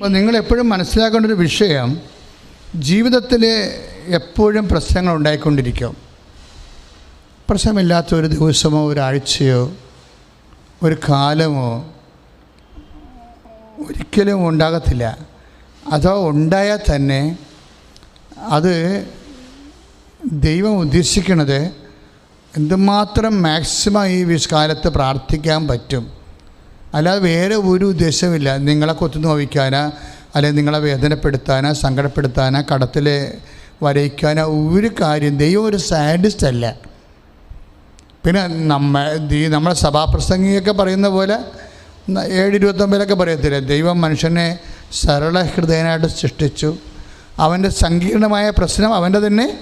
അപ്പോൾ നിങ്ങൾ എപ്പോഴും മനസ്സിലാക്കേണ്ട ഒരു വിഷയം ജീവിതത്തിൽ എപ്പോഴും പ്രശ്നങ്ങൾ ഉണ്ടായിക്കൊണ്ടിരിക്കും. പ്രശ്നമില്ലാത്ത ഒരു ദിവസമോ ഒരാഴ്ചയോ ഒരു കാലമോ ഒരിക്കലും ഉണ്ടാകത്തില്ല. അതോ ഉണ്ടായാൽ തന്നെ അത് ദൈവം ഉദ്ദേശിക്കുന്നത് എന്തുമാത്രം മാക്സിമം ഈ കാലത്ത് പ്രാർത്ഥിക്കാൻ പറ്റും. അല്ലാതെ വേറെ ഒരു ഉദ്ദേശമില്ല നിങ്ങളെ കൊത്തു നോവിക്കാനോ അല്ലെങ്കിൽ നിങ്ങളെ വേദനപ്പെടുത്താനോ സങ്കടപ്പെടുത്താനോ കടത്തിൽ വരയ്ക്കാനോ ഒരു കാര്യം. ദൈവം ഒരു സാഡിസ്റ്റ് അല്ല. പിന്നെ നമ്മ നമ്മളെ സഭാപ്രസംഗിയൊക്കെ പറയുന്ന പോലെ ഏഴ് ഇരുപത്തൊമ്പതിലൊക്കെ പറയത്തില്ല? ദൈവം മനുഷ്യനെ സരള ഹൃദയനായിട്ട് സൃഷ്ടിച്ചു. അവന്റെ സങ്കീർണമായ പ്രശ്നം അവന്റെ തന്നെ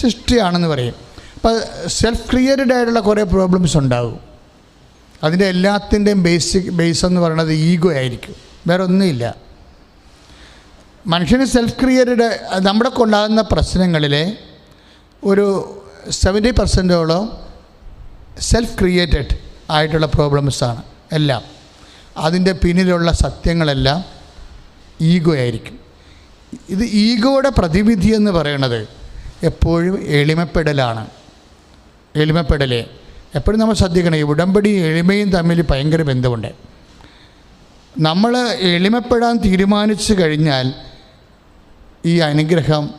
സൃഷ്ടിയാണെന്ന് പറയും. അപ്പോൾ സെൽഫ് ക്രിയേറ്റഡ് ആയിട്ടുള്ള കുറേ പ്രോബ്ലംസ് ഉണ്ടാകും അതിന്റെ എല്ലാത്തിന്റെയും ബേസിക് ബേസ് എന്ന് പറയുന്നത് ഈഗോ ആയിരിക്കും. വേറെ ഒന്നുമില്ല. മനുഷ്യന് സെൽഫ് ക്രിയേറ്റഡ് നമ്മുടെ കൊണ്ടാകുന്ന പ്രശ്നങ്ങളിലെ ഒരു സെവന്റി പെർസെന്റോളം സെൽഫ് ക്രിയേറ്റഡ് ആയിട്ടുള്ള പ്രോബ്ലംസാണ് എല്ലാം. അതിന്റെ പിന്നിലുള്ള സത്യങ്ങളെല്ലാം ഈഗോ ആയിരിക്കും. ഇത് ഈഗോയുടെ പ്രതിവിധി എന്ന് പറയുന്നത് എപ്പോഴും എളിമപ്പെടലാണ്. എളിമപ്പെടൽ എപ്പോഴും നമ്മൾ ശ്രദ്ധിക്കണം. ഈ ഉടമ്പടി എളിമയും തമ്മിൽ ഭയങ്കര ബന്ധമുണ്ട്. നമ്മൾ എളിമപ്പെടാൻ തീരുമാനിച്ചു കഴിഞ്ഞാൽ ഈ അനുഗ്രഹം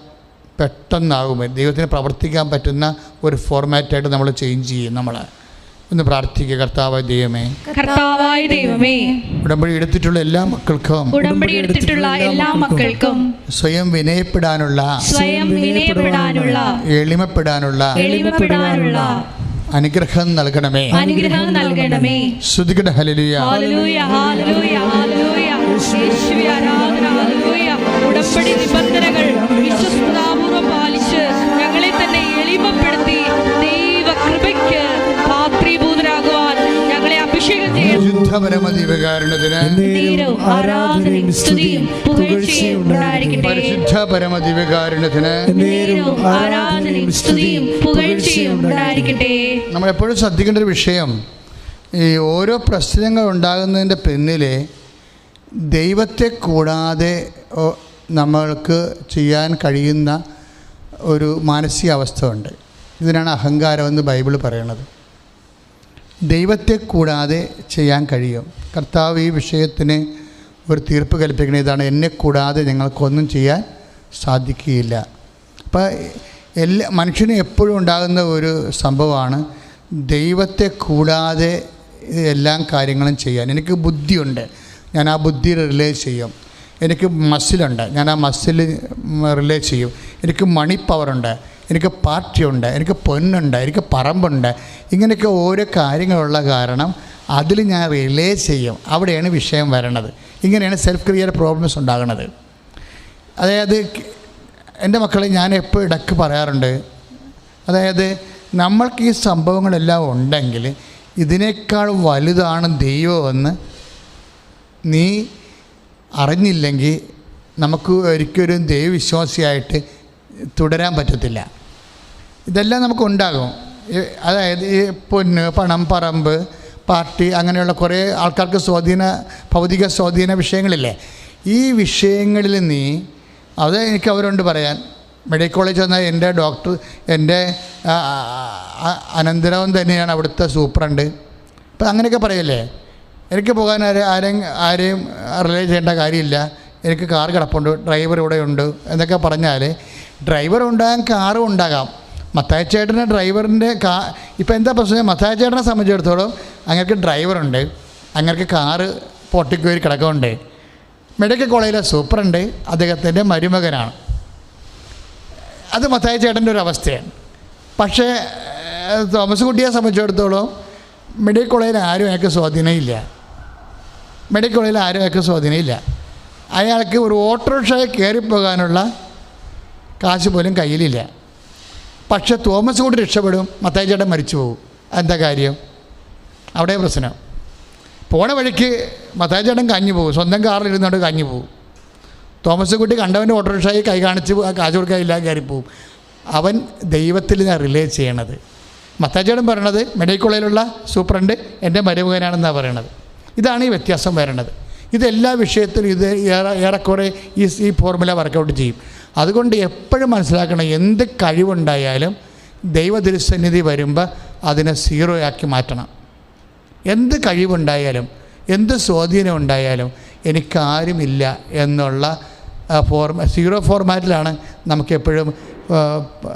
പെട്ടെന്നാകും. ദൈവത്തിന് പ്രവർത്തിക്കാൻ പറ്റുന്ന ഒരു ഫോർമാറ്റായിട്ട് നമ്മൾ ചേഞ്ച് ചെയ്യും നമ്മൾ. ഒന്ന് പ്രാർത്ഥിക്കുക. കർത്താവ് ദൈവമേ. കർത്താവായ ദൈവമേ. ഉടമ്പടി എടുത്തിട്ടുള്ള എല്ലാ മക്കൾക്കും. ഉടമ്പടി എടുത്തിട്ടുള്ള എല്ലാ മക്കൾക്കും. സ്വയം വിനയപ്പെടാനുള്ള. സ്വയം വിനയപ്പെടാനുള്ള. എളിമപ്പെടാനുള്ള. എളിമപ്പെടാനുള്ള. അനുഗ്രഹം നൽകണമേ. അനുഗ്രഹം നൽകണമേ. ശ്രുതികട ഹലലിയ ഹല്ലേലൂയ ഹല്ലേലൂയ ഹല്ലേലൂയ. യേശുവേ ആരാധന ഹല്ലേലൂയ. ഉടമ്പടി നിബന്ധനകൾ വിശ്വസ്താപൂർവം പാലിച്ച് ഞങ്ങളെ തന്നെ എളിമപ്പെടുത്തി ആരാധനയും സ്തുതിയും പുകഴ്ചയും പരിശുദ്ധ പരമതി വികാരണത്തിന് നേരവും ആരാധനയും സ്തുതിയും പുകഴ്ചയും ഉണ്ടായിരിക്കട്ടെ. നമ്മൾ എപ്പോഴും ശ്രദ്ധിക്കേണ്ട ഒരു വിഷയം ഈ ഓരോ പ്രശ്നങ്ങൾ ഉണ്ടാകുന്നതിന്റെ പിന്നിൽ ദൈവത്തെ കൂടാതെ നമ്മൾക്ക് ചെയ്യാൻ കഴിയുന്ന ഒരു മാനസികാവസ്ഥ ഉണ്ട്. ഇതിനാണ് അഹങ്കാരം എന്ന് ബൈബിൾ പറയണത് ദൈവത്തെ കൂടാതെ ചെയ്യാൻ കഴിയും. കർത്താവ് ഈ വിഷയത്തിന് ഒരു തീർപ്പ് കൽപ്പിക്കുന്ന ഇതാണ് എന്നെ കൂടാതെ ഞങ്ങൾക്കൊന്നും ചെയ്യാൻ സാധിക്കുകയില്ല. അപ്പോൾ എല്ലാ മനുഷ്യന് എപ്പോഴും ഉണ്ടാകുന്ന ഒരു സംഭവമാണ് ദൈവത്തെ കൂടാതെ എല്ലാ കാര്യങ്ങളും ചെയ്യാൻ. എനിക്ക് ബുദ്ധിയുണ്ട്. ഞാൻ ആ ബുദ്ധി റിലേ ചെയ്യും. എനിക്ക് മസിലുണ്ട്. ഞാൻ ആ മസിൽ റിലേ ചെയ്യും. എനിക്ക് മണി പവറുണ്ട്. എനിക്ക് പാർട്ടിയുണ്ട് എനിക്ക് പൊന്നുണ്ട് എനിക്ക് പറമ്പുണ്ട്. ഇങ്ങനെയൊക്കെ ഓരോ കാര്യങ്ങളുള്ള കാരണം അതിൽ ഞാൻ റിലേ ചെയ്യും. അവിടെയാണ് വിഷയം വരണത്. ഇങ്ങനെയാണ് സെൽഫ് ക്രിയേറ്റ് പ്രോബ്ലംസ് ഉണ്ടാകുന്നത്. അതായത് എന്റെ മക്കളെ ഞാൻ എപ്പോൾ ഇടയ്ക്ക് പറയാറുണ്ട്. അതായത് നമ്മൾക്ക് ഈ സംഭവങ്ങളെല്ലാം ഉണ്ടെങ്കിൽ ഇതിനേക്കാൾ വലുതാണ് ദൈവമെന്ന് നീ അറിഞ്ഞില്ലെങ്കിൽ നമുക്ക് ഒരിക്കലും ദൈവവിശ്വാസിയായിട്ട് തുടരാൻ പറ്റത്തില്ല. ഇതെല്ലാം നമുക്ക് ഉണ്ടാകും അതായത് ഈ പൊന്ന് പണം പറമ്പ് പാർട്ടി അങ്ങനെയുള്ള കുറേ ആൾക്കാർക്ക് സ്വാധീന ഭൗതിക സ്വാധീന വിഷയങ്ങളില്ലേ? ഈ വിഷയങ്ങളിൽ നീ അത് എനിക്ക് അവരുണ്ട് പറയാൻ മെഡിക്കൽ കോളേജ് വന്നാൽ എന്റെ ഡോക്ടർ എന്റെ അനന്തരവൻ തന്നെയാണ് അവിടുത്തെ സൂപ്രണ്ട്. അപ്പം അങ്ങനെയൊക്കെ പറയല്ലേ? എനിക്ക് പോകാൻ ആരെ ആരെയും ആരെയും റിലേ ചെയ്യേണ്ട കാര്യമില്ല. എനിക്ക് കാർ കിടപ്പുണ്ട് ഡ്രൈവർ ഇവിടെ ഉണ്ട് എന്നൊക്കെ പറഞ്ഞാൽ ഡ്രൈവർ ഉണ്ടാകാൻ കാറും ഉണ്ടാകാം. മത്തായ ചേട്ടന്റെ ഡ്രൈവറിന്റെ കാ ഇപ്പം എന്താ പ്രശ്നം? മത്തായ ചേട്ടനെ സംബന്ധിച്ചിടത്തോളം അങ്ങേർക്ക് ഡ്രൈവറുണ്ട്. അങ്ങേർക്ക് കാറ് പൊട്ടിക്കോരി കിടക്കുന്നുണ്ട്. മെഡിക്കൽ കോളേജിലെ സൂപ്രണ്ട് അദ്ദേഹത്തിന്റെ മരുമകനാണ്. അത് മത്തായ ചേട്ടന്റെ ഒരു അവസ്ഥയാണ്. പക്ഷേ തോമസ് കുട്ടിയെ സംബന്ധിച്ചിടത്തോളം മെഡിക്കൽ കോളേജിൽ ആരും അയാൾക്ക് സ്വാധീനമില്ല. മെഡിക്കൽ കോളേജിൽ ആരും അയാൾക്ക് സ്വാധീനമില്ല. അയാൾക്ക് ഒരു ഓട്ടോറിക്ഷയെ കയറിപ്പോകാനുള്ള കാശ് പോലും കയ്യിലില്ല. പക്ഷെ തോമസ് കൂടി രക്ഷപ്പെടും മത്തായി ചേട്ടൻ മരിച്ചു പോകും. എന്താ കാര്യം? അവിടെ പ്രശ്നം. പോണ വഴിക്ക് മത്തായി ചേട്ടൻ കഞ്ഞു പോകും. സ്വന്തം കാറിൽ ഇരുന്നുകൊണ്ട് കഞ്ഞു പോകും. തോമസ് കുട്ടി കണ്ടവന്റെ ഓട്ടോറിക്ഷയിൽ കൈ കാണിച്ച് കാശ് കൊടുക്കാനില്ല കയറിപ്പോവും അവൻ ദൈവത്തിൽ ഞാൻ റിലേ ചെയ്യണത്. മത്താച്ചേടൻ പറയണത് മെഡിക്കൽ സൂപ്രണ്ട് എന്റെ മരുമകനാണെന്നാണ് പറയണത്. ഇതാണ് ഈ വ്യത്യാസം വരണത്. ഇതെല്ലാ വിഷയത്തിലും ഇത് ഏറെ ഏറെക്കുറെ ഈ ഈ ഫോർമുല വർക്കൗട്ട് ചെയ്യും. അതുകൊണ്ട് എപ്പോഴും മനസ്സിലാക്കണം എന്ത് കഴിവുണ്ടായാലും ദൈവ തിരുസന്നിധി വരുമ്പോൾ അതിനെ സീറോ ആക്കി മാറ്റണം. എന്ത് കഴിവുണ്ടായാലും എന്ത് സ്വാധീനം ഉണ്ടായാലും എനിക്കാരുമില്ല എന്നുള്ള ഫോർമ സീറോ ഫോർമാറ്റിലാണ് നമുക്കെപ്പോഴും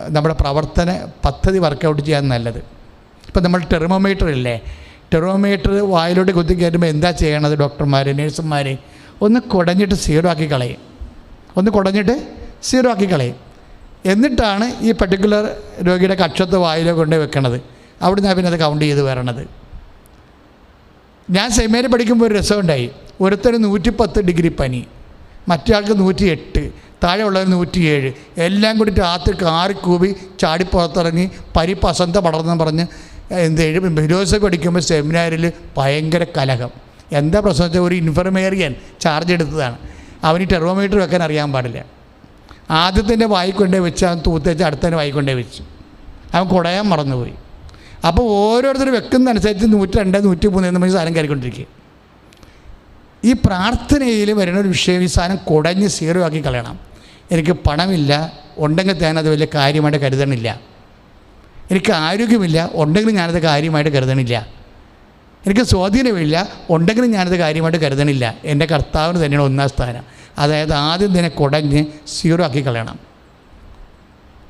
നമ്മുടെ പ്രവർത്തന പദ്ധതി വർക്കൗട്ട് ചെയ്യാൻ നല്ലത്. ഇപ്പം നമ്മൾ ടെർമോമീറ്റർ ഇല്ലേ? ടെർമോമീറ്റർ വായിലോട്ട് കുത്തി കയറ്റുമ്പോൾ എന്താ ചെയ്യണത്? ഡോക്ടർമാർ നേഴ്സുമാർ ഒന്ന് കുടഞ്ഞിട്ട് സീറോ ആക്കി കളയും. ഒന്ന് കുടഞ്ഞിട്ട് സീറോ ആക്കി കളയും എന്നിട്ടാണ് ഈ പർട്ടിക്കുലർ രോഗിയുടെ കക്ഷത്ത് വായിലോ കൊണ്ട് വെക്കണത്. അവിടുന്ന് പിന്നെ അത് കൗണ്ട് ചെയ്ത് വരണത്. ഞാൻ സെമിനാർ പഠിക്കുമ്പോൾ ഒരു രസമുണ്ടായി ഒരുത്തന് നൂറ്റിപ്പത്ത് ഡിഗ്രി പനി. മറ്റേയാൾക്ക് നൂറ്റി എട്ട് താഴെ ഉള്ളവർ നൂറ്റിയേഴ്. എല്ലാം കൂടി രാത്രി കാറി കൂവി ചാടി പുറത്തിറങ്ങി പരി പസന്ത പടർന്നു പറഞ്ഞ് എന്ത് ഫിലോസഫി പഠിക്കുമ്പോൾ സെമിനാരിൽ ഭയങ്കര കലഹം. എന്താ പ്രശ്നം വെച്ചാൽ ഒരു ഇൻഫർമേറിയൻ ചാർജ് എടുത്തതാണ്. അവന് ടെർമോമീറ്റർ വെക്കാൻ അറിയാൻ പാടില്ല. ആദ്യത്തിന്റെ വായിക്കൊണ്ടേ വെച്ച് അവൻ തൂത്തേച്ച് അടുത്തതിന്റെ വായിക്കൊണ്ടേ വെച്ചു. അവൻ കുടയാൻ മറന്നുപോയി. അപ്പോൾ ഓരോരുത്തർ വെക്കുന്നതനുസരിച്ച് നൂറ്റി രണ്ട് നൂറ്റി മൂന്ന് എന്ന് പറഞ്ഞ് സാധനം കയറിക്കൊണ്ടിരിക്കുക. ഈ പ്രാർത്ഥനയിൽ വരുന്ന ഒരു വിഷയം ഈ സാധനം കുടഞ്ഞ് സീറോ ആക്കി കളയണം. എനിക്ക് പണമില്ല ഉണ്ടെങ്കിൽ അത് വലിയ കാര്യമായിട്ട് കരുതണില്ല. എനിക്ക് ആരോഗ്യമില്ല ഉണ്ടെങ്കിലും ഞാനത് കാര്യമായിട്ട് കരുതണില്ല. എനിക്ക് സ്വാധീനമില്ല ഉണ്ടെങ്കിലും ഞാനത് കാര്യമായിട്ട് കരുതണില്ല. എന്റെ കർത്താവിന് തന്നെയാണ് ഒന്നാം സ്ഥാനം. അതായത് ആദ്യം തന്നെ കുടഞ്ഞ് സീറോ ആക്കി കളയണം.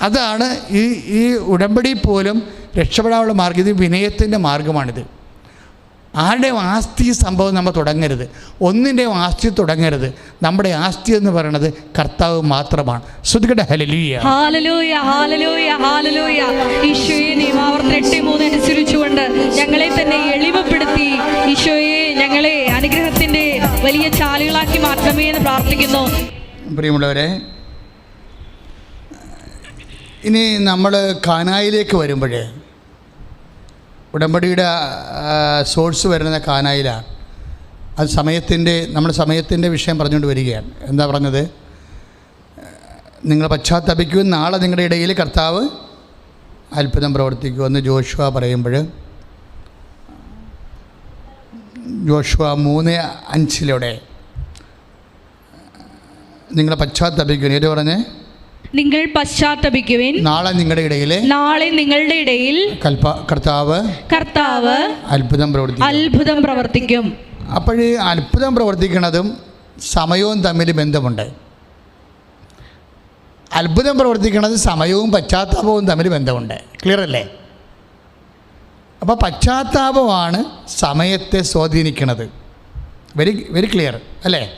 അതാണ് ഈ ഈ ഉടമ്പടി പോലും രക്ഷപ്പെടാനുള്ള മാർഗം ഇത് വിനയത്തിന്റെ മാർഗമാണിത് ആരുടെയും ആസ്തി സംഭവം നമ്മൾ തുടങ്ങരുത്. ഒന്നിന്റെയും ആസ്തി തുടങ്ങരുത്. നമ്മുടെ ആസ്തി എന്ന് പറയുന്നത് കർത്താവ് മാത്രമാണ്. ശ്രദ്ധിക്കട്ടെ അനുസരിച്ചുകൊണ്ട് വലിയ ചാലുകളാക്കി മാറ്റമേ എന്ന് പ്രാർത്ഥിക്കുന്നു. പ്രിയമുള്ളവരെ ഇനി നമ്മൾ കാനായിലേക്ക് വരുമ്പോഴേ ഉടമ്പടിയുടെ സോഴ്സ് വരുന്ന കാനായിലാണ് അത് സമയത്തിന്റെ നമ്മൾ സമയത്തിന്റെ വിഷയം പറഞ്ഞുകൊണ്ട് വരികയാണ്. എന്താ പറഞ്ഞത്? നിങ്ങൾ പശ്ചാത്തപിക്കും നാളെ നിങ്ങളുടെ ഇടയിൽ കർത്താവ് അത്ഭുതം പ്രവർത്തിക്കുമെന്ന് ജോഷുവ പറയുമ്പോൾ ജോഷുവ മൂന്ന് അഞ്ചിലൂടെ. നിങ്ങളെ പശ്ചാത്തപിക്കുന്നു ഏത് പറഞ്ഞേ? നിങ്ങൾ പശ്ചാത്തപിക്കുവിൻ. നാളെ നിങ്ങളുടെ ഇടയിൽ നാളെ നിങ്ങളുടെ ഇടയിൽ കൽപ്പ കർത്താവ് കർത്താവ് അത്ഭുതം പ്രവർത്തിക്കും. അത്ഭുതം പ്രവർത്തിക്കും. അപ്പോഴ് അത്ഭുതം പ്രവർത്തിക്കുന്നതും സമയവും തമ്മിൽ ബന്ധമുണ്ട്. അത്ഭുതം പ്രവർത്തിക്കുന്നത് സമയവും പശ്ചാത്താപവും തമ്മിൽ ബന്ധമുണ്ട്. ക്ലിയർ അല്ലേ അപ്പോൾ പശ്ചാത്താപമാണ് സമയത്തെ സ്വാധീനിക്കുന്നത് വെരി വെരി ക്ലിയർ അല്ലേ?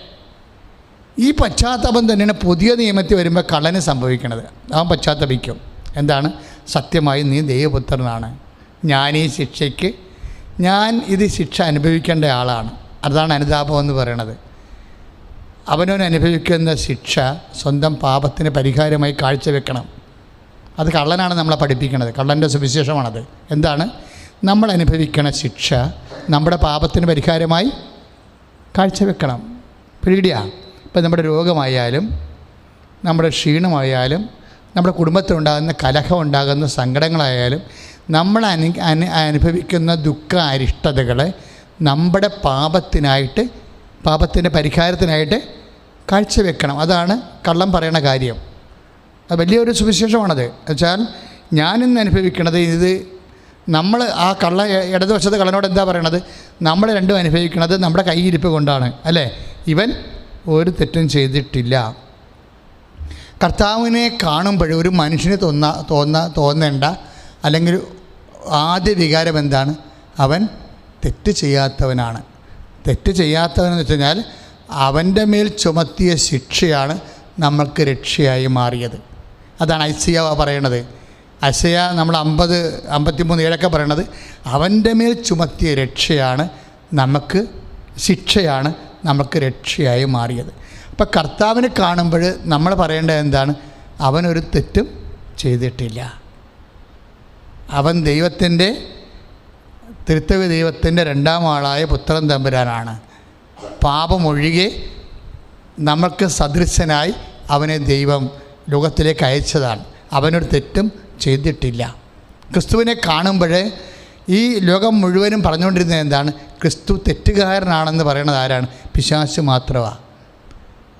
ഈ പശ്ചാത്താപം തന്നെയാണ് പുതിയ നിയമത്തിൽ വരുമ്പോൾ കള്ളന് സംഭവിക്കുന്നത് അവൻ പശ്ചാത്തപിക്കും. എന്താണ്? സത്യമായി നീ ദൈവപുത്രനാണ്. ഞാൻ ഈ ശിക്ഷയ്ക്ക് ഞാൻ ഇത് ശിക്ഷ അനുഭവിക്കേണ്ട ആളാണ്. അതാണ് അനുതാപം എന്ന് പറയണത്. അവനവൻ അനുഭവിക്കുന്ന ശിക്ഷ സ്വന്തം പാപത്തിന് പരിഹാരമായി കാഴ്ചവെക്കണം. അത് കള്ളനാണ് നമ്മളെ പഠിപ്പിക്കുന്നത് കള്ളന്റെ സുവിശേഷമാണത്. എന്താണ്? നമ്മൾ അനുഭവിക്കണ ശിക്ഷ നമ്മുടെ പാപത്തിന് പരിഹാരമായി കാഴ്ചവെക്കണം. പേടിയാ. ഇപ്പം നമ്മുടെ രോഗമായാലും നമ്മുടെ ക്ഷീണമായാലും നമ്മുടെ കുടുംബത്തിലുണ്ടാകുന്ന കലഹം ഉണ്ടാകുന്ന സങ്കടങ്ങളായാലും നമ്മൾ അനു അനു അനുഭവിക്കുന്ന ദുഃഖ അരിഷ്ടതകളെ നമ്മുടെ പാപത്തിനായിട്ട് പാപത്തിന്റെ പരിഹാരത്തിനായിട്ട് കാഴ്ചവെക്കണം. അതാണ് കള്ളം പറയണ കാര്യം. അത് വലിയൊരു സുവിശേഷമാണത്. എന്നുവെച്ചാൽ ഞാനിന്ന് അനുഭവിക്കുന്നത് ഇത് നമ്മൾ ആ കള്ള ഇടതുവശത്തെ കള്ളനോട് എന്താ പറയണത്? നമ്മൾ രണ്ടും അനുഭവിക്കുന്നത് നമ്മുടെ കൈയിരിപ്പ് കൊണ്ടാണ് അല്ലേ? ഇവൻ ഒരു തെറ്റും ചെയ്തിട്ടില്ല. കർത്താവിനെ കാണുമ്പോൾ ഒരു മനുഷ്യന് തോന്ന തോന്ന തോന്നേണ്ട അല്ലെങ്കിൽ ആദ്യ വികാരം എന്താണ്? അവൻ തെറ്റ് ചെയ്യാത്തവനാണ്. തെറ്റ് ചെയ്യാത്തവനെന്ന് വെച്ച് കഴിഞ്ഞാൽ അവന്റെ മേൽ ചുമത്തിയ ശിക്ഷയാണ് നമ്മൾക്ക് രക്ഷയായി മാറിയത്. അതാണ് ഐസിയ പറയണത്. അസയ നമ്മൾ അമ്പത് അമ്പത്തിമൂന്ന് ഏഴൊക്കെ പറയണത് അവന്റെ മേൽ ചുമത്തിയ രക്ഷയാണ് നമുക്ക് ശിക്ഷയാണ് നമുക്ക് രക്ഷയായി മാറിയത്. അപ്പം കർത്താവിനെ കാണുമ്പോൾ നമ്മൾ പറയേണ്ടത് എന്താണ്? അവനൊരു തെറ്റും ചെയ്തിട്ടില്ല. അവൻ ദൈവത്തിന്റെ തിരുത്തവി ദൈവത്തിന്റെ രണ്ടാം ആളായ പുത്രൻ തമ്പുരാനാണ്. പാപമൊഴികെ നമുക്ക് സദൃശനായി അവനെ ദൈവം ലോകത്തിലേക്ക് അയച്ചതാണ്. അവനൊരു തെറ്റും ചെയ്തിട്ടില്ല. ക്രിസ്തുവിനെ കാണുമ്പോൾ ഈ ലോകം മുഴുവനും പറഞ്ഞുകൊണ്ടിരുന്നത് എന്താണ്? ക്രിസ്തു തെറ്റുകാരനാണെന്ന് പറയുന്നത് ആരാണ്? പിശാശ് മാത്രമാണ്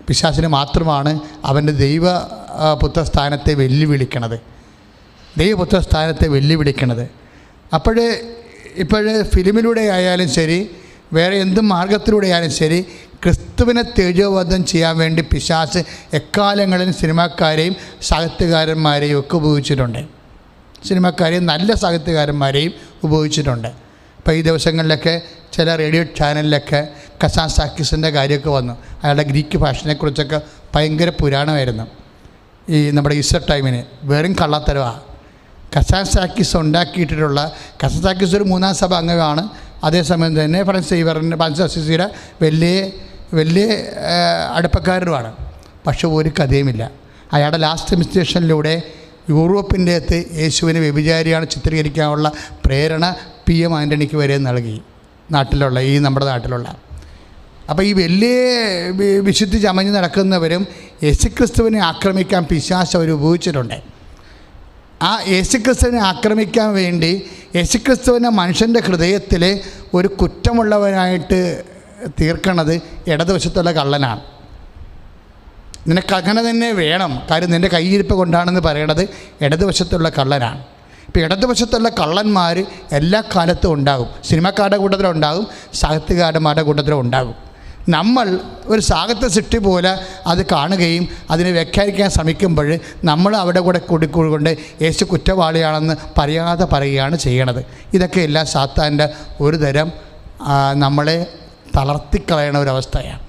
പിശാസിന് മാത്രമാണ് അവന്റെ ദൈവ പുത്രസ്ഥാനത്തെ വെല്ലുവിളിക്കണത്. ദൈവപുത്രസ്ഥാനത്തെ വെല്ലുവിളിക്കണത്. അപ്പോൾ ഇപ്പോൾ ഫിലിമിലൂടെ ആയാലും ശരി വേറെ എന്ത് മാർഗത്തിലൂടെ ആയാലും ശരി ക്രിസ്തുവിനെ തേജോവധം ചെയ്യാൻ വേണ്ടി പിശാസ് എക്കാലങ്ങളിലും സിനിമാക്കാരെയും സാഹിത്യകാരന്മാരെയും ഒക്കെ ഉപയോഗിച്ചിട്ടുണ്ട്. സിനിമാക്കാരെയും നല്ല സാഹിത്യകാരന്മാരെയും ഉപയോഗിച്ചിട്ടുണ്ട്. ഇപ്പോൾ ഈ ദിവസങ്ങളിലൊക്കെ ചില റേഡിയോ ചാനലിലൊക്കെ കസാൻ സാക്കിസിന്റെ കാര്യമൊക്കെ വന്നു. അയാളുടെ ഗ്രീക്ക് ഭാഷനെക്കുറിച്ചൊക്കെ ഭയങ്കര പുരാണമായിരുന്നു. ഈ നമ്മുടെ ഈസ്റ്റർ ടൈമിന് വെറും കള്ളത്തരവാണ് കസാൻ സാക്കിസ് ഉണ്ടാക്കിയിട്ടുള്ള കസാൻ സാക്കിസ് ഒരു മൂന്നാം സഭ അംഗമാണ്. അതേസമയം തന്നെ ഫ്രണ്ട്സ് സേവറിന്റെ ഫ്രാൻസിസിയുടെ വലിയ വലിയ അടുപ്പക്കാരനുമാണ്. പക്ഷെ ഒരു കഥയുമില്ല. അയാളുടെ ലാസ്റ്റ് മിസ്റ്റേഷനിലൂടെ യൂറോപ്പിന്റെ അകത്ത് യേശുവിനെ വ്യഭിചാരിയാണ് ചിത്രീകരിക്കാനുള്ള പ്രേരണ പി എം ആന്റണിക്ക് വരെ നൽകി. നാട്ടിലുള്ള ഈ നമ്മുടെ നാട്ടിലുള്ള. അപ്പോൾ ഈ വലിയ വിശുദ്ധി ചമഞ്ഞ് നടക്കുന്നവരും യേശുക്രിസ്തുവിനെ ആക്രമിക്കാൻ പിശാശ് അവർ ഉപയോഗിച്ചിട്ടുണ്ട്. ആ യേശുക്രിസ്തുവിനെ ആക്രമിക്കാൻ വേണ്ടി യേശുക്രിസ്തുവിനെ മനുഷ്യന്റെ ഹൃദയത്തിൽ ഒരു കുറ്റമുള്ളവനായിട്ട് തീർക്കണത് ഇടതുവശത്തുള്ള കള്ളനാണ്. നിനക്ക് അങ്ങനെ തന്നെ വേണം. കാര്യം നിന്റെ കൈയിരിപ്പ് കൊണ്ടാണെന്ന് പറയണത് ഇടതുവശത്തുള്ള കള്ളനാണ്. ഇപ്പോൾ ഇടതുവശത്തുള്ള കള്ളന്മാർ എല്ലാ കാലത്തും ഉണ്ടാകും. സിനിമക്കാരുടെ കൂട്ടത്തിലുണ്ടാകും സാഹിത്യകാരന്മാരുടെ കൂട്ടത്തിലും ഉണ്ടാകും. നമ്മൾ ഒരു സാഹിത്യ സൃഷ്ടി പോലെ അത് കാണുകയും അതിനെ വ്യാഖ്യാനിക്കാൻ ശ്രമിക്കുമ്പോൾ നമ്മൾ അവിടെ കൂടെ കൂടിക്കൊണ്ട് യേശു കുറ്റവാളിയാണെന്ന് പറയാതെ പറയുകയാണ് ചെയ്യണത്. ഇതൊക്കെ എല്ലാം സാത്താന്റെ ഒരു തരം നമ്മളെ തളർത്തിക്കളയണ ഒരവസ്ഥയാണ്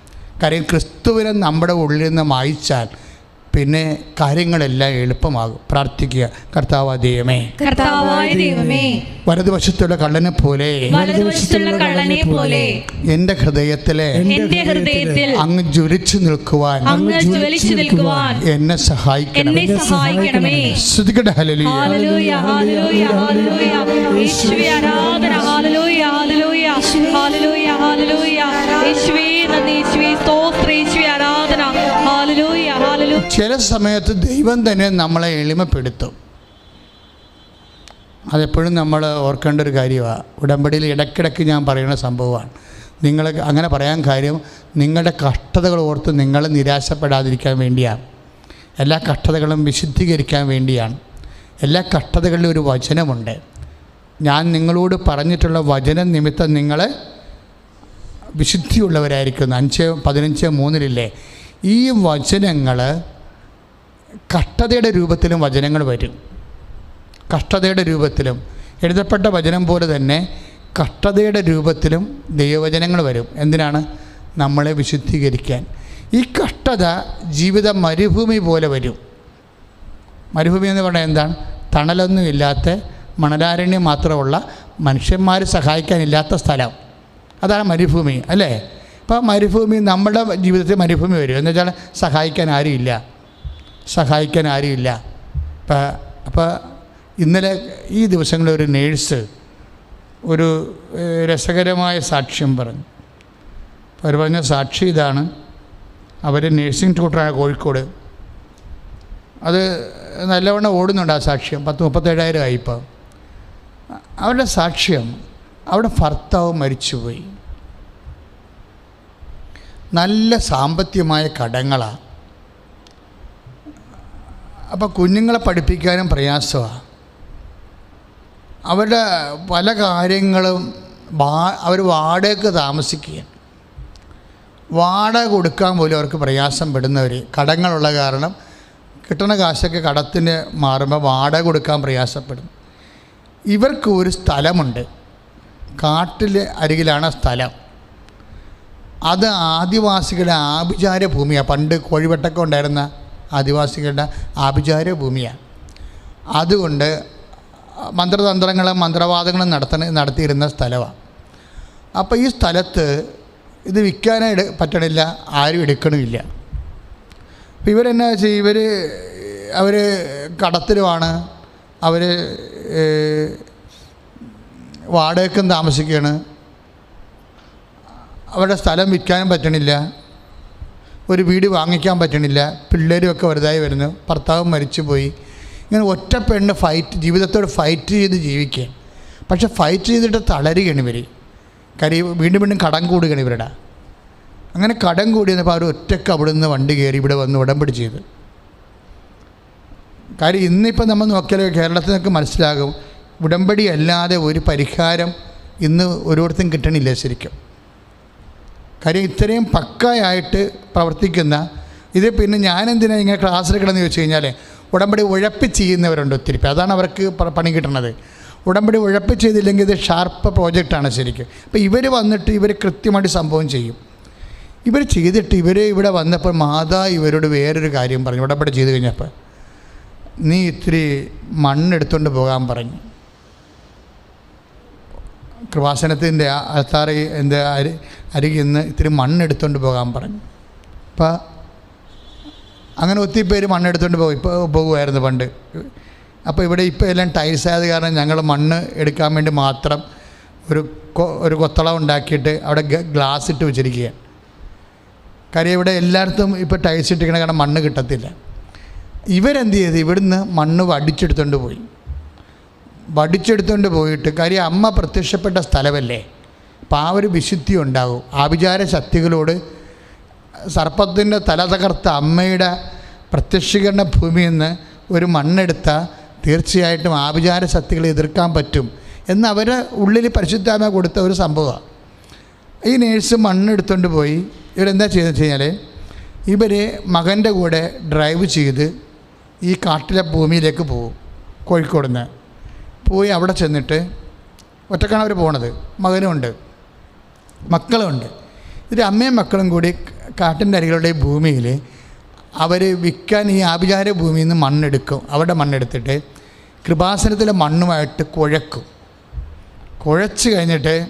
കാര്യം ക്രിസ്തുവിനെ നമ്മുടെ ഉള്ളിൽ നിന്ന് മായിച്ചാൽ പിന്നെ കാര്യങ്ങളെല്ലാം എളുപ്പമാകും. പ്രാർത്ഥിക്കുക. കർത്താവ് ദൈവമേ. കർത്താവായ ദൈവമേ. വലതുവശത്തുള്ള കള്ളനെ പോലെ. വലതുവശത്തുള്ള കള്ളനെ പോലെ. എന്റെ ഹൃദയത്തിലെ എന്റെ ഹൃദയത്തിൽ അങ്ങ് ജ്വലിച്ചു നിൽക്കുവാൻ. അങ്ങ് ജ്വലിച്ചു നിൽക്കുവാൻ. എന്നെ സഹായിക്കണം എന്നെ സഹായിക്കണമേ. ഹല്ലേലൂയ. ഹല്ലേലൂയ ഹല്ലേലൂയ യേശുവേ. ആരാധന. Hallelujah hallelujah. ഹല്ലേലൂയ യേശുവേ യേശുവേ ചില സമയത്ത് ദൈവം തന്നെ നമ്മളെ എളിമപ്പെടുത്തും. അതെപ്പോഴും നമ്മൾ ഓർക്കേണ്ട ഒരു കാര്യമാണ് ഉടമ്പടിയിൽ ഇടയ്ക്കിടയ്ക്ക് ഞാൻ പറയുന്ന സംഭവമാണ്. നിങ്ങൾ അങ്ങനെ പറയാൻ കാര്യം നിങ്ങളുടെ കഷ്ടതകൾ ഓർത്ത് നിങ്ങൾ നിരാശപ്പെടാതിരിക്കാൻ വേണ്ടിയാണ്. എല്ലാ കഷ്ടതകളും വിശുദ്ധീകരിക്കാൻ വേണ്ടിയാണ്. എല്ലാ കഷ്ടതകളിലും ഒരു വചനമുണ്ട്. ഞാൻ നിങ്ങളോട് പറഞ്ഞിട്ടുള്ള വചനം നിമിത്തം നിങ്ങൾ വിശുദ്ധിയുള്ളവരായിരിക്കുന്നു. അഞ്ച് പതിനഞ്ച് മൂന്നിലില്ലേ? ഈ വചനങ്ങൾ കഷ്ടതയുടെ രൂപത്തിലും വചനങ്ങൾ വരും. കഷ്ടതയുടെ രൂപത്തിലും. എഴുതപ്പെട്ട വചനം പോലെ തന്നെ കഷ്ടതയുടെ രൂപത്തിലും ദൈവവചനങ്ങൾ വരും. എന്തിനാണ്? നമ്മളെ വിശുദ്ധീകരിക്കാൻ. ഈ കഷ്ടത ജീവിത മരുഭൂമി പോലെ വരും. മരുഭൂമി എന്ന് പറഞ്ഞാൽ എന്താണ്? തണലൊന്നുമില്ലാത്ത മണലാരണ്യം മാത്രമുള്ള മനുഷ്യന്മാർ സഹായിക്കാനില്ലാത്ത സ്ഥലം. അതാണ് മരുഭൂമി അല്ലേ? അപ്പോൾ മരുഭൂമി നമ്മുടെ ജീവിതത്തിൽ മരുഭൂമി വരും. എന്ന് വെച്ചാൽ സഹായിക്കാൻ ആരുമില്ല. സഹായിക്കാൻ ആരുമില്ല. അപ്പം അപ്പോൾ ഇന്നലെ ഈ ദിവസങ്ങളിൽ ഒരു നേഴ്സ് ഒരു രസകരമായ സാക്ഷ്യം പറഞ്ഞു. അവർ പറഞ്ഞ സാക്ഷി ഇതാണ്. അവർ നേഴ്സിംഗ് ട്യൂട്ടറാണ് കോഴിക്കോട്. അത് നല്ലവണ്ണം ഓടുന്നുണ്ട് ആ സാക്ഷ്യം. പത്ത് മുപ്പത്തേഴായിരം ആയി ഇപ്പോൾ അവരുടെ സാക്ഷ്യം അവിടെ ഭർത്താവ് മരിച്ചുപോയി. നല്ല സാമ്പത്തികമായ കടങ്ങളാണ് അപ്പോൾ കുഞ്ഞുങ്ങളെ പഠിപ്പിക്കാനും പ്രയാസമാണ് അവരുടെ പല കാര്യങ്ങളും അവർ വാടകയ്ക്ക് താമസിക്കുകയാണ്. വാടക കൊടുക്കാൻ പോലും അവർക്ക് പ്രയാസം പെടുന്നവർ കടങ്ങളുള്ള കാരണം കിട്ടുന്ന കാശൊക്കെ കടത്തിന് മാറുമ്പോൾ വാടക കൊടുക്കാൻ പ്രയാസപ്പെടും ഇവർക്ക് ഒരു സ്ഥലമുണ്ട്. കാട്ടിലെ അരികിലാണ് സ്ഥലം. അത് ആദിവാസികളുടെ ആഭിചാര ഭൂമിയാണ് പണ്ട് കോഴിവെട്ടൊക്കെ ഉണ്ടായിരുന്ന ആദിവാസികളുടെ ആഭിചാര ഭൂമിയാണ്. അതുകൊണ്ട് മന്ത്രതന്ത്രങ്ങളും മന്ത്രവാദങ്ങളും നടത്തണ നടത്തിയിരുന്ന സ്ഥലമാണ് അപ്പോൾ ഈ സ്ഥലത്ത് ഇത് വിൽക്കാനായിട്ട് പറ്റണില്ല ആരും എടുക്കണമില്ല. അപ്പോൾ ഇവരെന്നാ വെച്ചാൽ ഇവർ അവർ കടത്തിലുമാണ് അവർ വാടകയ്ക്കും താമസിക്കുകയാണ് അവരുടെ സ്ഥലം വിൽക്കാനും പറ്റണില്ല. ഒരു വീട് വാങ്ങിക്കാൻ പറ്റണില്ല. പിള്ളേരുമൊക്കെ വലുതായി വരുന്നു. ഭർത്താവ് മരിച്ചുപോയി. ഇങ്ങനെ ഒറ്റ പെണ്ണ് ഫൈറ്റ് ജീവിതത്തോട് ഫൈറ്റ് ചെയ്ത് ജീവിക്കുക പക്ഷെ ഫൈറ്റ് ചെയ്തിട്ട് തളരുകയാണ് ഇവർ കാര്യം വീണ്ടും വീണ്ടും കടം കൂടുകയാണ് ഇവരുടെ. അങ്ങനെ കടം കൂടിയെന്നപ്പോൾ അവർ ഒറ്റയ്ക്ക് അവിടെ നിന്ന് വണ്ടി കയറി ഇവിടെ വന്ന് ഉടമ്പടി ചെയ്ത്. കാര്യം ഇന്നിപ്പോൾ നമ്മൾ നോക്കിയാൽ കേരളത്തിൽ നിന്നൊക്കെ മനസ്സിലാകും. ഉടമ്പടി അല്ലാതെ ഒരു പരിഹാരം ഇന്ന് ഓരോരുത്തരും കിട്ടണില്ല ശരിക്കും. കാര്യം ഇത്രയും പക്കായായിട്ട് പ്രവർത്തിക്കുന്ന ഇത് പിന്നെ ഞാനെന്തിനാണ് ഇങ്ങനെ എടുക്കണമെന്ന് ചോദിച്ചു കഴിഞ്ഞാൽ ഉടമ്പടി ഉഴപ്പി ചെയ്യുന്നവരുണ്ട് ഒത്തിരി. അതാണ് അവർക്ക് പണി കിട്ടുന്നത് ഉടമ്പടി ഉഴപ്പ് ചെയ്തില്ലെങ്കിൽ ഇത് ഷാർപ്പ് പ്രോജക്റ്റാണ് ശരിക്കും. അപ്പോൾ ഇവർ വന്നിട്ട് ഇവർ കൃത്യമായിട്ട് സംഭവം ചെയ്യും. ഇവർ ചെയ്തിട്ട് ഇവർ ഇവിടെ വന്നപ്പോൾ മാതാ ഇവരോട് വേറൊരു കാര്യം പറഞ്ഞു. ഉടമ്പടി ചെയ്ത് കഴിഞ്ഞപ്പോൾ നീ ഇത്തിരി മണ്ണെടുത്തുകൊണ്ട് പോകാൻ പറഞ്ഞു. കൃപാസനത്തിന്റെ അത്താറി എന്റെ അരികിൽ നിന്ന് ഇത്തിരി മണ്ണെടുത്തുകൊണ്ട് പോകാൻ പറഞ്ഞു. അപ്പം അങ്ങനെ ഒത്തിരി പേര് മണ്ണെടുത്തുകൊണ്ട് പോകും. ഇപ്പോൾ പോകുമായിരുന്നു പണ്ട്. അപ്പോൾ ഇവിടെ ഇപ്പോൾ എല്ലാം ടൈൽസ് ആയത് കാരണം ഞങ്ങൾ മണ്ണ് എടുക്കാൻ വേണ്ടി മാത്രം ഒരു ഒരു കൊത്തളം ഉണ്ടാക്കിയിട്ട് അവിടെ ഗ്ലാസ് ഇട്ട് വെച്ചിരിക്കുകയാണ് കാര്യം ഇവിടെ എല്ലായിടത്തും ഇപ്പോൾ ടൈൽസ് ഇട്ടിരിക്കണ കാരണം മണ്ണ് കിട്ടത്തില്ല. ഇവരെന്ത് ചെയ്ത്? ഇവിടുന്ന് മണ്ണ് വടിച്ചെടുത്തുകൊണ്ട് പോയി. വടിച്ചെടുത്തുകൊണ്ട് പോയിട്ട് കാര്യം അമ്മ പ്രത്യക്ഷപ്പെട്ട സ്ഥലമല്ലേ? അപ്പോൾ ആ ഒരു വിശുദ്ധി ഉണ്ടാകും ആഭിചാര ശക്തികളോട് സർപ്പത്തിന്റെ തല തകർത്ത അമ്മയുടെ പ്രത്യക്ഷീകരണ ഭൂമിയിൽ നിന്ന് ഒരു മണ്ണെടുത്ത തീർച്ചയായിട്ടും ആഭിചാര ശക്തികളെ എതിർക്കാൻ പറ്റും എന്ന് അവരെ ഉള്ളിൽ പരിശുദ്ധാമ കൊടുത്ത ഒരു സംഭവമാണ് ഈ നേഴ്സ് മണ്ണെടുത്തുകൊണ്ട് പോയി. ഇവരെന്താ ചെയ്തെന്ന് വെച്ച് കഴിഞ്ഞാൽ ഇവർ മകന്റെ കൂടെ ഡ്രൈവ് ചെയ്ത് ഈ കാട്ടിലെ ഭൂമിയിലേക്ക് പോകും കോഴിക്കോട് പോയി അവിടെ ചെന്നിട്ട് ഒറ്റക്കാണ് അവർ പോണത്. മകനുമുണ്ട് മക്കളുമുണ്ട് ഇതിൽ അമ്മയും മക്കളും കൂടി കാട്ടിന്റെ അരികളുടെ ഭൂമിയിൽ അവർ വിൽക്കാൻ ഈ ആഭിചാര ഭൂമിയിൽ നിന്ന് മണ്ണെടുക്കും. അവിടെ മണ്ണെടുത്തിട്ട് കൃപാസനത്തിലെ മണ്ണുമായിട്ട് കുഴക്കും. കുഴച്ച് കഴിഞ്ഞിട്ട്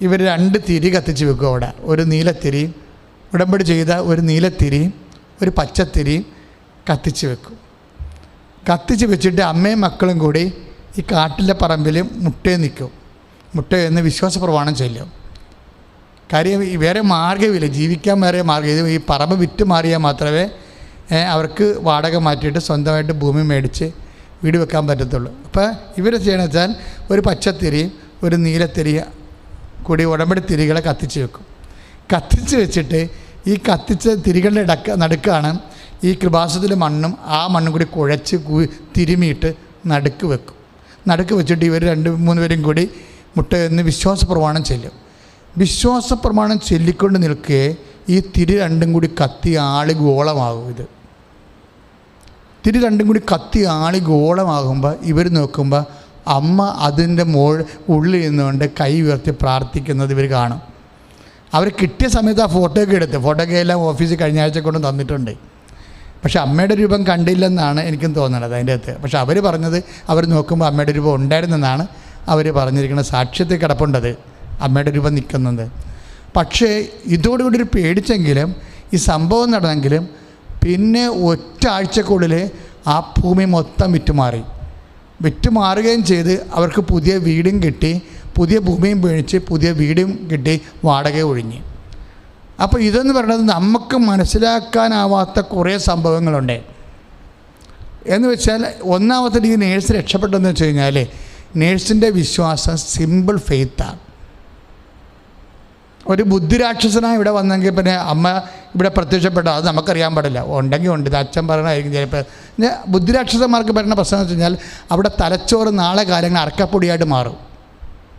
ഇവർ രണ്ട് തിരി കത്തിച്ച് വെക്കും അവിടെ. ഒരു നീലത്തിരി ഉടമ്പടി ചെയ്ത ഒരു നീലത്തിരി ഒരു പച്ചത്തിരി കത്തിച്ച് വെക്കും. കത്തിച്ച് വെച്ചിട്ട് അമ്മയും മക്കളും കൂടി ഈ കാട്ടിലെ പറമ്പിൽ മുട്ടയെ നിൽക്കും. മുട്ടയെന്ന് വിശ്വാസ പ്രമാണം ചെല്ലും. കാര്യം വേറെ മാർഗമില്ല. ജീവിക്കാൻ വേറെ മാർഗം. ഈ പറമ്പ് വിറ്റ് മാറിയാൽ മാത്രമേ അവർക്ക് വാടക മാറ്റിയിട്ട് സ്വന്തമായിട്ട് ഭൂമി മേടിച്ച് വീട് വെക്കാൻ പറ്റത്തുള്ളൂ. അപ്പോൾ ഇവർ ചെയ്യണമെന്ന് വെച്ചാൽ ഒരു പച്ചത്തിരി ഒരു നീലത്തിരി കൂടി ഉടമ്പടി തിരികളെ കത്തിച്ച് വെക്കും. കത്തിച്ച് വെച്ചിട്ട് ഈ കത്തിച്ച തിരികളുടെ ഇടക്ക നടുക്കാണ് ഈ കൃപാസത്തിലെ മണ്ണും ആ മണ്ണും കൂടി കുഴച്ച് തിരുമിയിട്ട് നടുക്ക് വെക്കും. നടുക്ക് വെച്ചിട്ട് ഇവർ രണ്ട് മൂന്ന് പേരും കൂടി മുട്ട എന്ന് വിശ്വാസ പ്രമാണം ചെല്ലും. വിശ്വാസ പ്രമാണം ചൊല്ലിക്കൊണ്ട് നിൽക്കെ ഈ തിരി രണ്ടും കൂടി കത്തി ആളി ഗോളമാകും ഇത്. തിരി രണ്ടും കൂടി കത്തി ആളി ഗോളമാകുമ്പോൾ ഇവർ നോക്കുമ്പോൾ അമ്മ അതിന്റെ മോൾ ഉള്ളിൽ നിന്നുകൊണ്ട് കൈ ഉയർത്തി പ്രാർത്ഥിക്കുന്നത് ഇവർ കാണും. അവർ കിട്ടിയ സമയത്ത് ആ ഫോട്ടോ ഒക്കെ എടുത്ത് ഫോട്ടോ ഒക്കെ എല്ലാം ഓഫീസിൽ കഴിഞ്ഞ ആഴ്ച കൊണ്ട് തന്നിട്ടുണ്ട്. പക്ഷെ അമ്മയുടെ രൂപം കണ്ടില്ലെന്നാണ് എനിക്കും തോന്നുന്നത് അതിന്റെ അകത്ത്. പക്ഷെ അവർ പറഞ്ഞത് അവർ നോക്കുമ്പോൾ അമ്മയുടെ രൂപം ഉണ്ടായിരുന്നെന്നാണ് അവർ പറഞ്ഞിരിക്കുന്ന സാക്ഷ്യത്തിൽ കിടപ്പുണ്ടത്. അമ്മയുടെ രൂപം നിൽക്കുന്നത്. പക്ഷേ ഇതോടുകൂടി ഒരു പേടിച്ചെങ്കിലും ഈ സംഭവം നടന്നെങ്കിലും പിന്നെ ഒറ്റ ആഴ്ചക്കുള്ളിൽ ആ ഭൂമി മൊത്തം വിറ്റുമാറി. വിറ്റുമാറുകയും ചെയ്ത് അവർക്ക് പുതിയ വീടും കിട്ടി പുതിയ ഭൂമിയും മേടിച്ച് പുതിയ വീടും കിട്ടി വാടക ഒഴിഞ്ഞ്. അപ്പോൾ ഇതെന്ന് പറയുന്നത് നമുക്ക് മനസ്സിലാക്കാനാവാത്ത കുറേ സംഭവങ്ങളുണ്ട്. എന്ന് വെച്ചാൽ ഒന്നാമത്തെ ഈ നേഴ്സ് രക്ഷപ്പെട്ടെന്ന് വെച്ച് കഴിഞ്ഞാൽ നേഴ്സിന്റെ വിശ്വാസം സിമ്പിൾ ഫെയ്ത്താണ് ഒരു ബുദ്ധിരാക്ഷസനായി ഇവിടെ വന്നെങ്കിൽ പിന്നെ അമ്മ ഇവിടെ പ്രത്യക്ഷപ്പെട്ടു. അത് നമുക്കറിയാൻ പാടില്ല. ഉണ്ടെങ്കിൽ ഉണ്ട്. ഇത് അച്ഛൻ പറയണമായിരിക്കും ചിലപ്പോൾ ബുദ്ധിരാക്ഷസന്മാർക്ക് പറയുന്ന പ്രശ്നം എന്ന് വെച്ച് കഴിഞ്ഞാൽ അവിടെ തലച്ചോറ് നാളെ കാലങ്ങൾ അറക്കപ്പൊടിയായിട്ട് മാറും.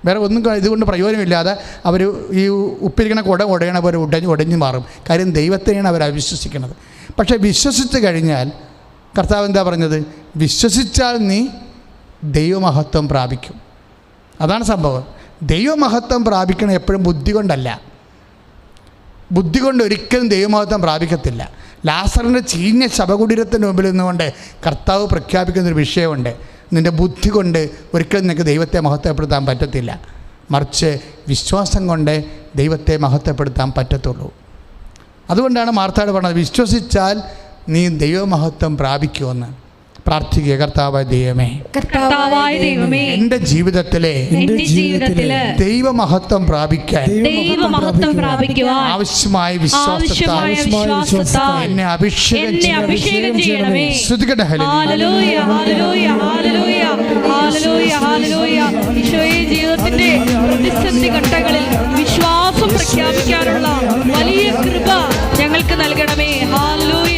വേറെ ഒന്നും ഇതുകൊണ്ട് പ്രയോജനമില്ലാതെ അവർ ഈ ഉപ്പിരിക്കണ കുട ഉടയണ പോലെ ഉടഞ്ഞ് ഉടഞ്ഞു മാറും. കാര്യം ദൈവത്തെയാണ് അവർ അവിശ്വസിക്കുന്നത്. പക്ഷേ വിശ്വസിച്ച് കഴിഞ്ഞാൽ കർത്താവ് എന്താ പറഞ്ഞത്? വിശ്വസിച്ചാൽ നീ ദൈവമഹത്വം പ്രാപിക്കും. അതാണ് സംഭവം. ദൈവമഹത്വം പ്രാപിക്കണം എപ്പോഴും ബുദ്ധി കൊണ്ടല്ല. ബുദ്ധി കൊണ്ട് ഒരിക്കലും ദൈവമഹത്വം പ്രാപിക്കത്തില്ല. ലാസറിന്റെ ചീഞ്ഞ ശവകുടീരത്തിന്റെ മുമ്പിൽ നിന്നുകൊണ്ട് കർത്താവ് പ്രഖ്യാപിക്കുന്നൊരു വിഷയമുണ്ട്. നിന്റെ ബുദ്ധി കൊണ്ട് ഒരിക്കലും നിനക്ക് ദൈവത്തെ മഹത്വപ്പെടുത്താൻ പറ്റത്തില്ല. മറിച്ച് വിശ്വാസം കൊണ്ട് ദൈവത്തെ മഹത്വപ്പെടുത്താൻ പറ്റത്തുള്ളൂ. അതുകൊണ്ടാണ് മാർത്താട് പറഞ്ഞത് വിശ്വസിച്ചാൽ നീ ദൈവമഹത്വം പ്രാപിക്കുമെന്ന്. പ്രാർത്ഥിക്കുക കർത്താവായ ദൈവമേ കർത്താവായ ദൈവമേ എന്റെ ജീവിതത്തിലെ എന്റെ ദൈവ ദൈവമഹത്വം പ്രാപിക്കാൻ ദൈവമഹത്വം പ്രാപിക്കുവാൻ ആവശ്യമായ ആവശ്യമായ വിശ്വാസത്താൽ എന്നെ അഭിഷേകം. അഭിഷേകം ചെയ്യണമേ സ്തുതിക്കട്ടെ hallelujah. Hallelujah hallelujah hallelujah hallelujah ഈശോയെ ജീവിതത്തിന്റെ പ്രതിസന്ധി ഘട്ടങ്ങളിൽ വിശ്വാസം പ്രഖ്യാപിക്കാനുള്ള വലിയ കൃപ ഞങ്ങൾക്ക് നൽകണമേ ഹാലലൂയ